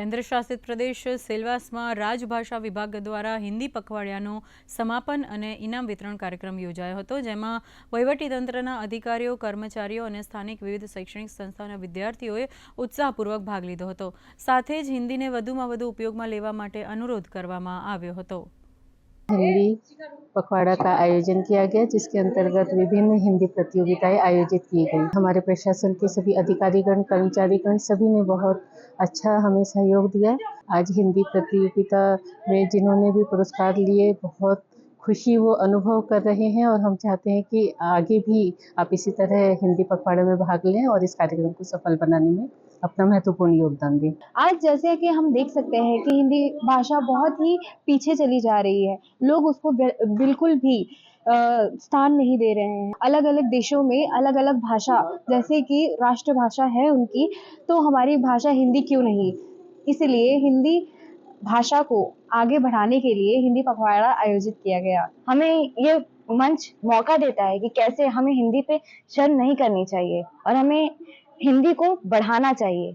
કેન્દ્ર શાસિત પ્રદેશ સેલવાસમાં રાજભાષા વિભાગ દ્વારા હિન્દી પખવાડિયાનો સમાપન અને ઇનામ વિતરણ કાર્યક્રમ યોજાયો હતો, જેમાં વહીવટીતંત્રના અધિકારીઓ, કર્મચારીઓ અને સ્થાનિક વિવિધ શૈક્ષણિક સંસ્થાઓના વિદ્યાર્થીઓએ ઉત્સાહપૂર્વક ભાગ લીધો હતો. સાથે જ હિન્દીને વધુમાં વધુ ઉપયોગમાં લેવા માટે અનુરોધ કરવામાં આવ્યો હતો. हिंदी पखवाड़ा का आयोजन किया गया जिसके अंतर्गत विभिन्न हिंदी प्रतियोगिताएँ आयोजित की गई। हमारे प्रशासन के सभी अधिकारीगण कर्मचारीगण सभी ने बहुत अच्छा हमें सहयोग दिया। आज हिंदी प्रतियोगिता में जिन्होंने भी पुरस्कार लिए बहुत खुशी वो अनुभव कर रहे हैं और हम चाहते हैं कि आगे भी आप इसी तरह हिंदी पखवाड़े में भाग लें और इस कार्यक्रम को सफल बनाने में अपना महत्वपूर्ण योगदान दें। आज जैसे कि हम देख सकते हैं कि हिंदी भाषा बहुत ही पीछे चली जा रही है। लोग उसको बिल्कुल भी स्थान नहीं दे रहे हैं। अलग अलग देशों में अलग अलग भाषा, जैसे कि राष्ट्रभाषा है उनकी तो हमारी भाषा हिंदी क्यों नहीं? इसलिए हिंदी भाषा को आगे बढ़ाने के लिए हिंदी पखवाड़ा आयोजित किया गया। हमें ये मंच मौका देता है कि कैसे हमें हिंदी पे शर्म नहीं करनी चाहिए और हमें हिंदी को बढ़ाना चाहिए।